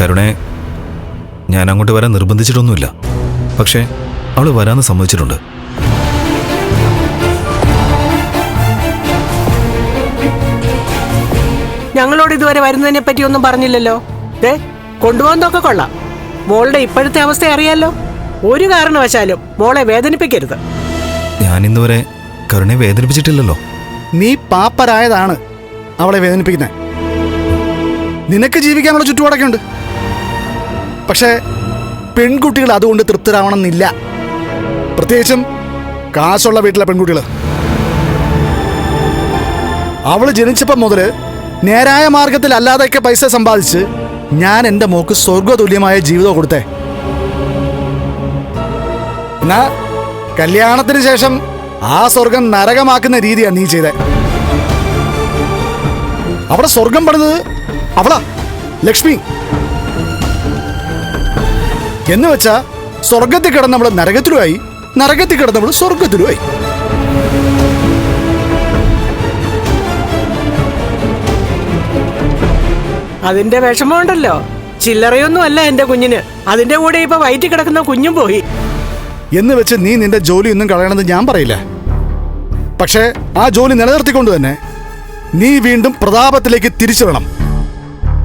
കരുണെ ഞാൻ അങ്ങോട്ട് വരാൻ നിർബന്ധിച്ചിട്ടൊന്നുമില്ല. പക്ഷേ അവൾ വരാന്ന് സമ്മതിച്ചിട്ടുണ്ട്. ഞങ്ങളോട് ഇതുവരെ വരുന്നതിനെ പറ്റി ഒന്നും പറഞ്ഞില്ലല്ലോ. ഏ കൊണ്ടുപോകുന്നതൊക്കെ കൊള്ളാം. മോളുടെ ഇപ്പോഴത്തെ അവസ്ഥ അറിയാലോ. ഒരു കാരണവശാലും മോളെ വേദനിപ്പിക്കരുത്. ഞാൻ ഇന്നുവരെ കരുണയെ വേദനിപ്പിച്ചിട്ടില്ലല്ലോ. നീ പാപ്പരായതാണ് അവളെ വേദനിപ്പിക്കുന്നത് നിനക്ക് ജീവിക്കാനുള്ള ചുറ്റുപാടൊക്കെ ഉണ്ട്. പക്ഷേ പെൺകുട്ടികൾ അതുകൊണ്ട് തൃപ്തരാവണമെന്നില്ല. പ്രത്യേകിച്ചും കാശുള്ള വീട്ടിലെ പെൺകുട്ടികൾ അവൾ ജനിച്ചപ്പം മുതൽ നേരായ മാർഗത്തിൽ അല്ലാതെയൊക്കെ പൈസ സമ്പാദിച്ച് ഞാൻ എന്റെ മോക്ക് സ്വർഗതുല്യമായ ജീവിതം കൊടുത്തേ. എന്നാ കല്യാണത്തിന് ശേഷം ആ സ്വർഗം നരകമാക്കുന്ന രീതിയാണ് നീ ചെയ്തേ. അവിടെ സ്വർഗം പണിത് അവളാ ലക്ഷ്മി. എന്ന് വെച്ചാ സ്വർഗത്തിൽ കിടന്ന് നമ്മൾ നരകത്തിലുമായി നരകത്തിൽ കിടന്ന് നമ്മൾ സ്വർഗത്തിലുമായി അതിന്റെ വിഷമമുണ്ടല്ലോ. ചില്ലറയൊന്നും അല്ല എന്റെ കുഞ്ഞിന്. അതിന്റെ കൂടെ ഇപ്പൊ വയറ്റി കിടക്കുന്ന കുഞ്ഞും പോയി. എന്ന് വെച്ച് നീ നിന്റെ ജോലി ഒന്നും കളയണമെന്ന് ഞാൻ പറയില്ല. പക്ഷേ ആ ജോലി നിലനിർത്തിക്കൊണ്ട് തന്നെ നീ വീണ്ടും പ്രതാപത്തിലേക്ക് തിരിച്ചു വേണം